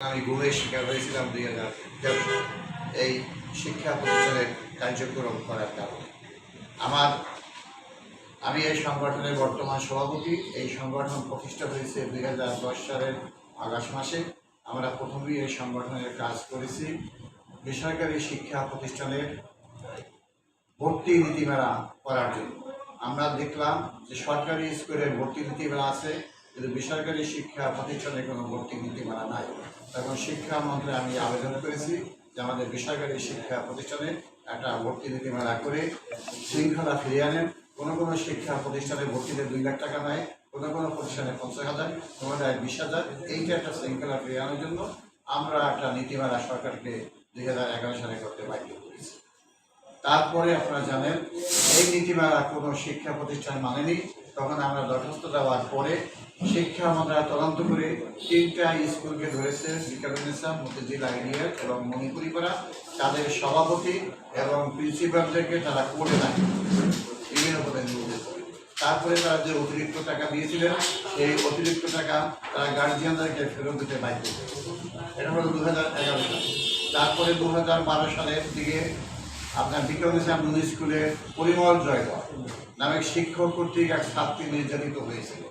আমি ঘুমের শিকার হয়েছিলাম দুই হাজার এই শিক্ষা প্রতিষ্ঠানের কার্যক্রম করার কারণে। আমার, আমি এই সংগঠনের বর্তমান সভাপতি। এই সংগঠন প্রতিষ্ঠা হয়েছে দুই হাজার দশ সালের আগস্ট মাসে। আমরা প্রথমেই এই সংগঠনের কাজ করেছি। বেসরকারি শিক্ষা প্রতিষ্ঠানের ভর্তি নীতিমালা করার জন্য। আমরা দেখলাম যে সরকারি স্কুলের ভর্তি নীতিমালা আছে। কিন্তু বেসরকারি শিক্ষা প্রতিষ্ঠানে কোনো ভর্তি নীতিমালা নাই, তখন শিক্ষা মন্ত্রে আমি আবেদন করেছি যে আমাদের বেসরকারি শিক্ষা প্রতিষ্ঠানে একটা ভর্তি নীতিমালা করে শৃঙ্খলা ফিরিয়ে আনেন। কোনো কোনো শিক্ষা প্রতিষ্ঠানে ভর্তিতে দুই লাখ টাকা নেয়, কোনো কোনো প্রতিষ্ঠানে পঞ্চাশ হাজার, কোনো বিশ হাজার। এইটা একটা শৃঙ্খলা ফিরিয়ে আনার জন্য আমরা একটা নীতিমালা সরকারকে দুই হাজার এগারো সালে করতে বাধ্য করেছি। তারপরে আপনারা জানেন, এই নীতিমালা কোনো শিক্ষা প্রতিষ্ঠান মানেনি। তখন আমরা দরখাস্ত দেওয়ার পরে শিক্ষা মন্ত্রণালয় তদন্ত করে তিনটা স্কুলকে ধরেছে বিকারুন্নেসা মতিঝিল আইডিয়ার এবং মণিপুরিপাড়া। তাদের সভাপতি এবং প্রিন্সিপালদেরকে তারা কোর্টে রাখে বিভিন্ন তারপরে তারা যে অতিরিক্ত টাকা দিয়েছিলেন, সেই অতিরিক্ত টাকা তারা গার্জিয়ানদেরকে ফেরত দিতে বাধ্য এটা হলো দু হাজার এগারো সালে। তারপরে দু হাজার বারো সালের দিকে আপনার বিক্রম ইসলাম নুন স্কুলে পরিমল জয়গড় নামে শিক্ষক কর্তৃক এক ছাত্রী নির্যাতিত হয়েছিল।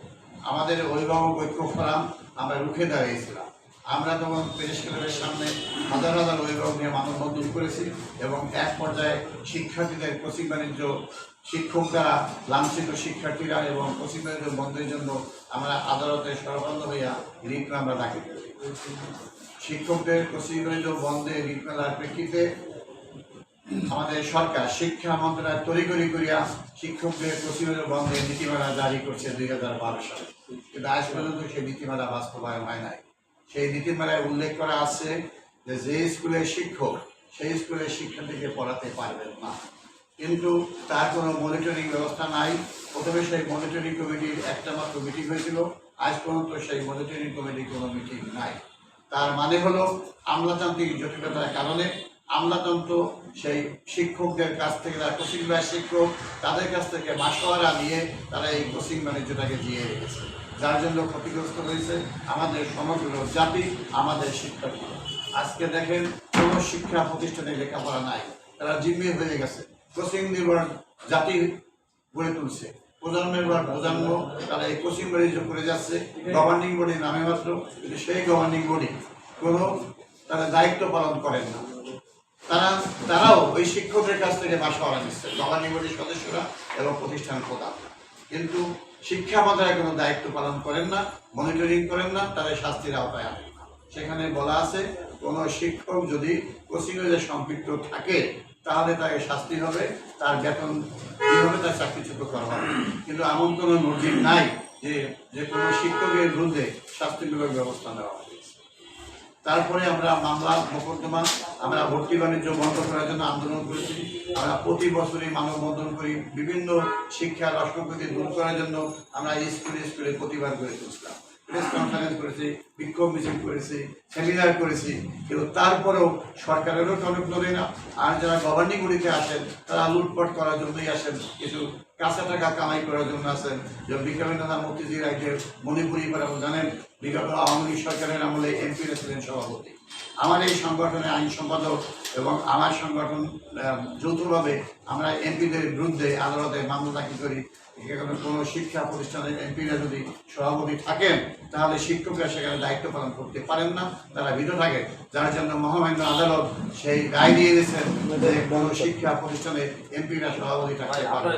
আমাদের অভিভাবক ঐক্য ফোরাম আমরা রুখে দাঁড়িয়েছিলাম। আমরা তখন প্রেস ক্লাবের সামনে হাজার হাজার অভিভাবক নিয়ে মানববন্ধন করেছি এবং এক পর্যায়ে শিক্ষার্থীদের কোচিং বাণিজ্য শিক্ষকরা লাঞ্ছিত শিক্ষার্থীরা এবং কোচিং বাণিজ্য বন্ধের জন্য আমরা আদালতে সরবরাহ হইয়া রিট আমরা দাখিল করি। শিক্ষকদের কোচিং বাণিজ্য বন্ধে রিট মেলার প্রেক্ষিতে আমাদের সরকার শিক্ষা মন্ত্রণালয় তড়িগড়ি করিয়া শিক্ষকদের প্রতিবেদন বন্ধে নীতিমালা জারি করছে দুই হাজার বারো সালে। কিন্তু আজ পর্যন্ত সেই নীতিমালা বাস্তবায়ন হয় নাই। সেই নীতিমালায় উল্লেখ করা আছে যে যে স্কুলের শিক্ষক সেই স্কুলের শিক্ষার্থীকে পড়াতে পারবেন না। কিন্তু তার কোনো মনিটরিং ব্যবস্থা নাই। প্রথমে সেই মনিটরিং কমিটির একটা মাত্র মিটিং হয়েছিল। আজ পর্যন্ত সেই মনিটরিং কমিটির কোনো মিটিং নাই। তার মানে হলো আমলাতান্ত্রিক জটিলতার কারণে আমলাতন্ত্র, সেই শিক্ষকদের কাছ থেকে যারা কোচিং বা শিক্ষক, তাদের কাছ থেকে মাসোয়ারা নিয়ে তারা এই কোচিং বাণিজ্যটাকে দিয়ে রেখেছে। যার জন্য ক্ষতিগ্রস্ত হয়েছে আমাদের সমগ্র জাতি, আমাদের শিক্ষার্থী আজকে দেখেন, কোনো শিক্ষা প্রতিষ্ঠানে লেখাপড়া নাই। তারা জিম্মি হয়ে গেছে। কোচিং নির্ভর জাতি গড়ে তুলছে। প্রজন্মের পর প্রজন্ম, তারা এই কোচিং বাণিজ্য করে যাচ্ছে। গভর্নিং বডি নামে মাত্র, কিন্তু সেই গভর্নিং বডি কোনো তারা দায়িত্ব পালন করেন না। তারা, তারাও ওই শিক্ষকদের কাছ থেকে মাসওয়ারা নিচ্ছে গভর্নিং বডির সদস্যরা এবং প্রতিষ্ঠান প্রধান। কিন্তু শিক্ষা মন্ত্রণালয় কোনো দায়িত্ব পালন করেন না, মনিটরিং করেন না, তাদের শাস্তির আওতায় আনেন। সেখানে বলা আছে, কোনো শিক্ষক যদি কোচিংয়ে সম্পৃক্ত থাকে, তাহলে তাকে শাস্তি হবে, তার বেতন কি হবে, তার চাকরিচ্যুত করা হবে। কিন্তু এমন কোনো নজির নাই যে যে কোনো শিক্ষকের বিরুদ্ধে শাস্তিমূলক ব্যবস্থা নেওয়া হবে। তারপরে আমরা মামলা মোকদ্দমা আমরা ভর্তি বাণিজ্য বন্ধ করার জন্য আন্দোলন করেছি। আমরা প্রতি বছরই মানববন্ধন করি, বিভিন্ন শিক্ষা, রাষ্ট্রপতি দূর করার জন্য আমরা স্কুলে স্কুলে প্রতিবাদ করে তুলছিলাম প্রেস কনফারেন্স করেছি, বিক্ষোভ মিছিল করেছি সেমিনার করেছি, কিন্তু তারপরেও সরকারেরও টনক ধরে না। আর যারা গভর্নিং বডিতে আসেন তারা লুটপাট করার জন্যই আসেন, কিছু কাঁচা টাকা কামাই করার জন্য আসেন। যেমন বিজ্ঞানীনাথ মুক্তিজির একজন মণিপুরি জানেন বিগত আওয়ামী লীগ সরকারের আমলে এমপি ছিলেন সভাপতি। আমার এই সংগঠনের আইন সম্পাদক এবং আমার সংগঠন যৌথভাবে আমরা এমপিদের বিরুদ্ধে আদালতে মামলা দাখিল করি। এখানে কোনো শিক্ষা প্রতিষ্ঠানের এমপিরা যদি সভাপতি থাকেন, তাহলে শিক্ষকরা সেখানে দায়িত্ব পালন করতে পারেন না, তারা ভীত থাকে। যার জন্য মহামান্য আদালত সেই রায় দিয়ে দিয়েছেন যে কোনো শিক্ষা প্রতিষ্ঠানে এমপিরা সভাপতি থাকতে পারবে